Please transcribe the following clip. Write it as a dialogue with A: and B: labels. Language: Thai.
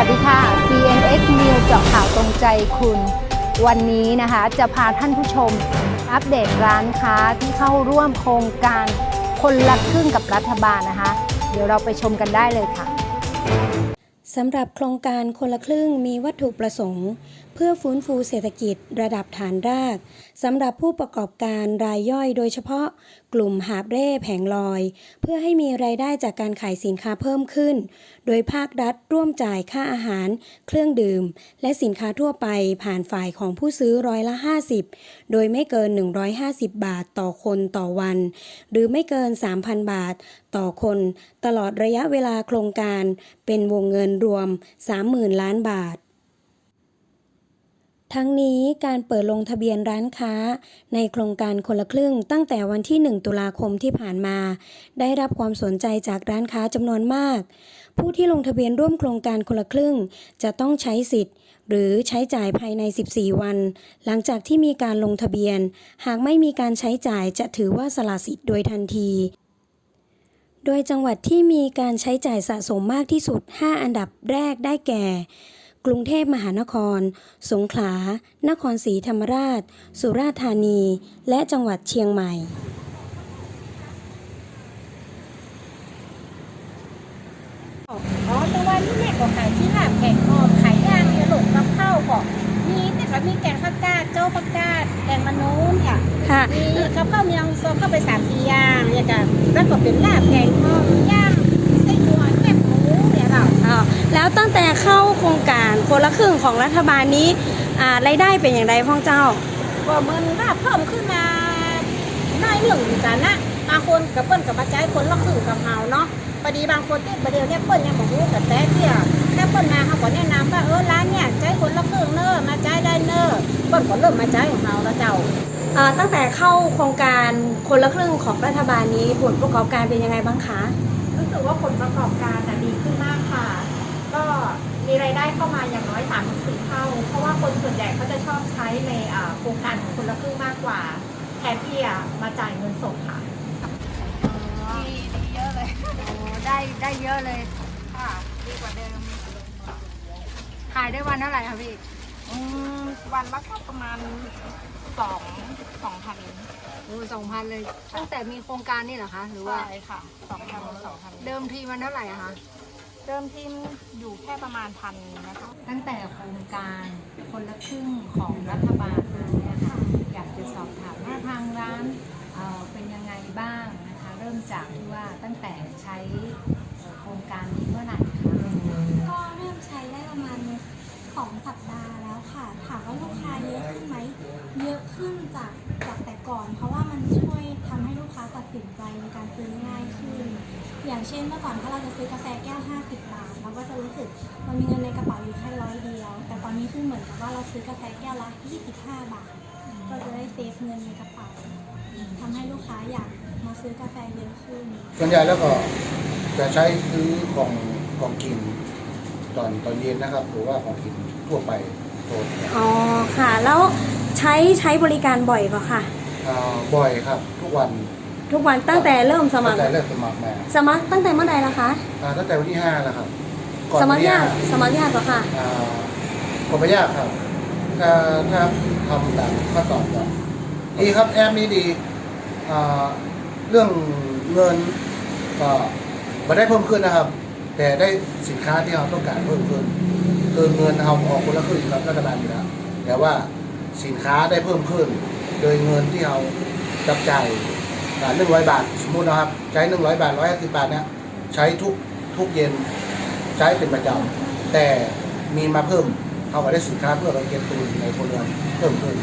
A: ัสดีค่ะ CNX News จาะข่าวตรงใจคุณ วันนี้นะคะจะพาท่านผู้ชม อัปเดตร้านค้าที่เข้าร่วมโครงการคนละครึ่งกับรัฐบาลนะคะ เดี๋ยวเราไปชมกันได้เลยค่ะ
B: สำหรับโครงการคนละครึ่งมีวัตถุประสงค์ พื่อฟื้นฟูเศรษฐกิจระดับฐานรากสำหรับผู้ประกอบการรายย่อยโดยเฉพาะกลุ่มหาบเร่แผงลอย เพื่อให้มีรายได้จากการขายสินค้าเพิ่มขึ้น โดยภาครัฐร่วมจ่ายค่าอาหาร เครื่องดื่ม และสินค้าทั่วไปผ่านฝ่ายของผู้ซื้อร้อยละ 50 โดยไม่เกิน 150 บาทต่อคนต่อวัน หรือไม่เกิน 3,000 บาทต่อคน ตลอดระยะเวลาโครงการ เป็นวงเงินรวม 30,000 ล้านบาท ทั้งนี้การเปิดลงทะเบียนร้านค้า ในโครงการคนละครึ่งตั้งแต่วันที่ 1 ตุลาคมที่ผ่านมา ได้รับความสนใจจากร้านค้าจำนวนมาก ผู้ที่ลงทะเบียนร่วมโครงการคนละครึ่ง จะต้องใช้สิทธิ์ หรือใช้จ่ายภายใน 14 วัน หลังจากที่มีการลงทะเบียน หากไม่มีการใช้จ่ายจะถือว่าสละสิทธิ์โดยทันทีโดยจังหวัดที่มีการใช้จ่ายสะสมมากที่สุด 5 อันดับแรกได้แก่ กรุงเทพมหานคร สงขลา นครศรีธรรมราช สุราษฎร์ธานี และจังหวัดเชียงใหม่
C: อ๋อแต่ว่านี่แม่ก็ขายที่ลาบแกงหอมขายย่างเนี่ยหลงกับข้าวก็มีแต่ก็มีแกงข้าวกาดโจ๊กข้าวกาดแกงมะนูนค่ะ
B: ค่ะ
C: มีข้าวข้าวเมียงโซเข้าไปสามสี่อย่างเนี่ยจ้ะแล้วก็เป็นลาบแกงหอมย่างไส้หัวแคบหมูเนี่ยเรา
B: อ้าว แล้วตั้งแต่เข้าโครงการคนละครึ่งของรัฐบาลนี้อ่ารายได้เป็นอย่างไรพ่องเจ้า
C: ก็มันว่าเพิ่มขึ้นมาน้อยหนึ่งจ้ะนะบางคนกับเปิ้นกับมาใจายคนละครึ่งกับเฮาเนาะพอดีบางคนที่ประเดี๋ยวเนี่ยเปิ้นยังบอกรู้แต่แต่เที่ยแค่เปิ้นมาเขาก็แนะนำว่าเออร้านเนี่ยใจายคนละครึ่งเนอะมาใจายได้เนอะเปิ้นก็เริ่มมาใจายของเฮาแล้วเจ้า
B: อ่าตั้งแต่เข้าโครงการคนละครึ่งของรัฐบาลนี้ผลประกอบการเป็นยังไงบ้างคะ
D: รู้สึกว่าผลประกอบการน่ะดีขึ้นมากค่ะ ก็มีรายได้เข้ามาอย่างน้อย3ามถึงสี่เท่า เพราะว่าคนส่วนใหญ่เขาจะชอบใช้ในอ่าโครงการของคนละครึ่งมากกว่าแทนที่อะมาจ่ายเงินสดค่ะ
A: ดีดีเยอะเลยได้ได้เยอะเลย
D: ค่ะดีกว่าเดิม
A: ขายได้วันเท่าไหร่คะพี่
D: วันละก็ประมาณสองสองพัน
A: โอ้สองพันเลยตั้งแต่มีโครงการนี่เหรอคะ หรือว่า
D: ใช่ค่ะสองพันสองพัน
A: เดิมทีมันเท่าไหร่อะคะ
D: เริ่มที่อยู่แค่ประมาณพันนะคะ
A: ตั้งแต่โครงการคนละครึ่งของรัฐบาลมา
E: ง่ายขึ้น อย่างเช่นเมื่อก่อนถ้าเราจะซื้อกาแฟแก้ว 50 บาท เราก็จะรู้สึกมันมีเงินในกระเป๋าอยู่แค่ร้อยเดียว แต่ตอนนี้คือเหมือนกับว่าเราซื้อกาแฟแก้วละ 25 บาท ก็จะได้เซฟเงินในกระเป๋าทำให้ลูกค้าอยากมาซื้อกาแฟเยอะขึ้น
F: ส่วนใหญ่แล้วก็จะใช้ซื้อของของกินตอนตอนเย็นนะครับ หรือว่าของกินทั่วไปโซน
B: อ๋อค่ะ แล้วใช้ใช้บริการบ่อยปะคะ
F: อ่าบ่อยครับ ทุกวัน
B: ทุกวันตั้งแต่เริ่มสมั
F: ตั้
B: ค
F: ง
B: ร
F: แต่เริ่มสมัครมา
B: สมัครตั้งแต่เมื่อใดล่ะคะ
F: อ่าตั้งแต่วันที่ห้าแล้วครับก่อน
B: ส
F: วั
B: มันคร
F: ที่
B: ยา
F: ห้าก
B: สมัครยากปะค่ะ
F: อ่าก็ไม่ยากครับถ้าถ้าทำตามขั้นตอนก็ดีครับแอปนี้ดีอ่าเรื่องเงินก็ไม่ได้เพิ่มขึ้นนะครับ แต่ได้สินค้าที่เราต้องการเพิ่มขึ้นคือเงินเอาออกคนละครึ่งครับรัฐบาลอยู่แล้วแต่ว่าสินค้าได้เพิ่มขึ้น โดยเงินที่เราจับจ่าย หนึ่งร้อยบาท สมมุตินะครับ ใช้หนึ่งร้อยบาทร้อยห้าสิบบาทเนี่ยใช้ทุกทุกเย็นใช้เป็นประจำแต่มีมาเพิ่มเขาก็ได้สินค้าเพื่อไปเก็บตุนในคนเรือนเพิ่มขึ้น